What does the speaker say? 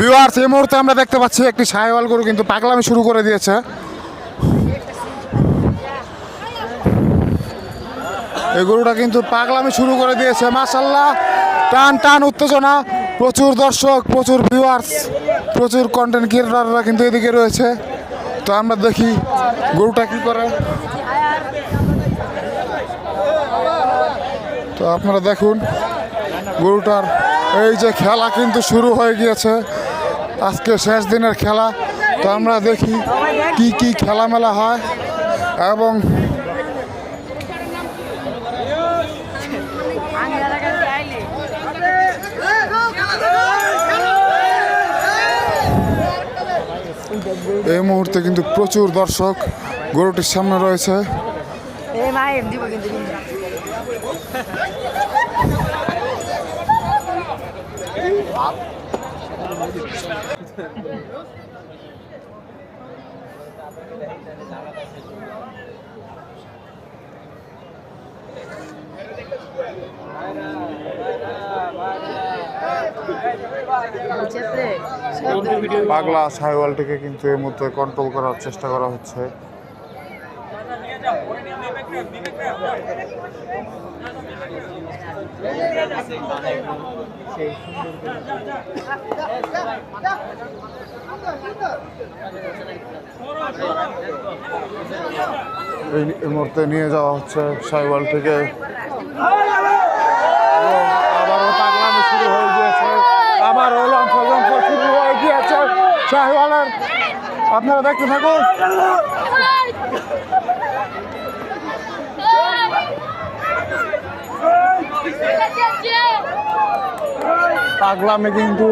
Viewers, এই মুহূর্তে আমরা দেখতে পাচ্ছি একটি সাহেওয়াল গরু কিন্তু পাগলামি শুরু করে দিয়েছে। এই গরুটা কিন্তু পাগলামি শুরু করে দিয়েছে মাসাল্লাহ টান টান, উত্তেজনা। প্রচুর দর্শক, প্রচুর ভিউয়ার্স, প্রচুর কন্টেন্ট ক্রিয়েটাররা কিন্তু এদিকে রয়েছে। তো আমরা দেখি গরুটা কি করে। তো আপনারা দেখুন, গরুটার এই যে খেলা কিন্তু শুরু হয়ে গিয়েছে। আজকে শেষ দিনের খেলা, তো আমরা দেখি কি কি খেলামেলা হয় এবং এই মুহূর্তে কিন্তু প্রচুর দর্শক গরুটির সামনে রয়েছে এই মায়ের দিব কিন্তু পাগলা সাইওয়ালটিকে কিন্তু এর মধ্যে কন্ট্রোল করার চেষ্টা করা হচ্ছে। এই মুহূর্তে নিয়ে যাওয়া হচ্ছে সাইওয়ালটিকে থেকে। আবারও পাগলামি শুরু হয়ে শুরু হয়ে গিয়েছে শাহওয়ালের আপনারা দেখতে থাকুন। পাগলামে কিন্তু